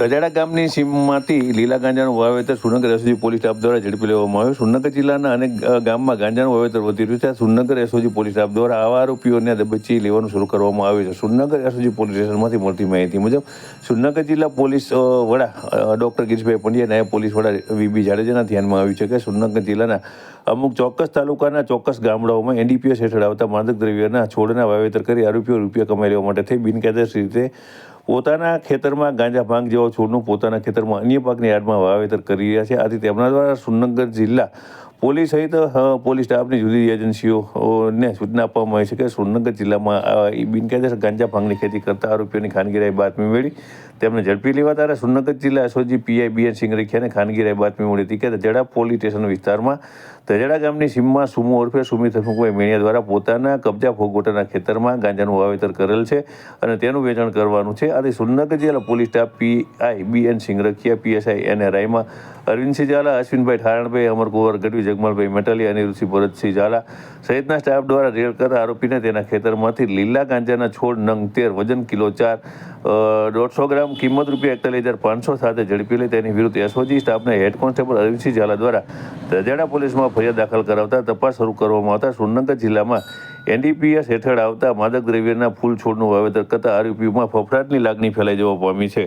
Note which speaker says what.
Speaker 1: તજાડા ગામની સીમમાંથી લીલા ગાંજાનું વાવેતર સુરનગર એસઓજી પોલીસ સ્ટાફ દ્વારા ઝડપી લેવામાં આવ્યું. સુરનગર જિલ્લાના અનેક ગામમાં ગાંજાનું વાવેતર વધી રહ્યું છે. સુરનગર એસઓજી પોલીસ સ્ટાફ દ્વારા આવા આરોપીઓને દબચી લેવાનું શરૂ કરવામાં આવ્યું છે. સુરનગર એસઓજી પોલીસ સ્ટેશનમાંથી મળતી માહિતી મુજબ સુરનગર જિલ્લા પોલીસ વડા ડૉક્ટર ગિરીશભાઈ પંડ્યા, નાયબ પોલીસ વડા વીબી જાડેજાના ધ્યાનમાં આવ્યું છે કે સુરનગર જિલ્લાના અમુક ચોક્કસ તાલુકાના ચોક્કસ ગામડાઓમાં એનડીપીએસ હેઠળ આવતા માદક દ્રવ્યના છોડના વાવેતર કરી આરોપીઓ રૂપિયા કમાઈ લેવા માટે થઈ બિનકાયદેસર રીતે પોતાના ખેતરમાં ગાંજા ભાંગ જેવા છોડનું પોતાના ખેતરમાં અન્ય પાકની આડમાં વાવેતર કરી રહ્યા છે. આથી તેમના દ્વારા સુરનગર જિલ્લા પોલીસ સહિત પોલીસ સ્ટાફની જુદી જુદી એજન્સીઓને સૂચના આપવામાં આવી છે કે સુરનગર જિલ્લામાં બિનકાયદેસર ગાંજા ભાંગની ખેતી કરતા આરોપીઓની ખાનગીરાએ બાતમી મળી તેમને ઝડપી લેવા ત્યારે સુરનગર જિલ્લા એસઓજી પીઆઈ બીએન ખાનગી ખાનગીરાએ બાતમી મળી હતી કે તજડા પોલીસ સ્ટેશન વિસ્તારમાં તજડા ગામની સીમમાં સુમુ ઉર્ફે સુમિત હસમુખભાઈ મેણિયા દ્વારા પોતાના કબજા ભોગવટાના ખેતરમાં ગાંજાનું વાવેતર કરેલ છે અને તેનું વેચાણ કરવાનું છે. આથી સુરનગર જિલ્લા police staff PI BN Singarkhiya PSI N રાયમાં Arvindsinh Jhala, Ashwinbhai Tharanbhai Amarkunvar Gadhvi Jagmalbhai Metali Aniruddhsinh Bharatsinh Jhala સહિતના સ્ટાફ દ્વારા રેડ કરતા આરોપીને તેના ખેતરમાંથી લીલા ગાંજાના છોડ નંગ તેર, વજન કિલો ચાર દોઢસો ગ્રામ, કિંમત રૂપિયા એકતાલીસ હજાર પાંચસો સાથે ઝડપી લઈ તેની વિરુદ્ધ એસઓજી સ્ટાફને હેડ કોન્સ્ટેબલ અરવિંદસિંહ ઝાલા દ્વારા રજાડા પોલીસમાં ફરિયાદ દાખલ કરાવતા તપાસ શરૂ કરવામાં આવતા સુરનગર જિલ્લામાં એનડીપીએસ હેઠળ આવતા માદક દ્રવ્યના ફૂલ છોડનું વાવેતર કરતા આરોપીઓમાં ફફડાટની લાગણી ફેલાઈ જવા પામી છે.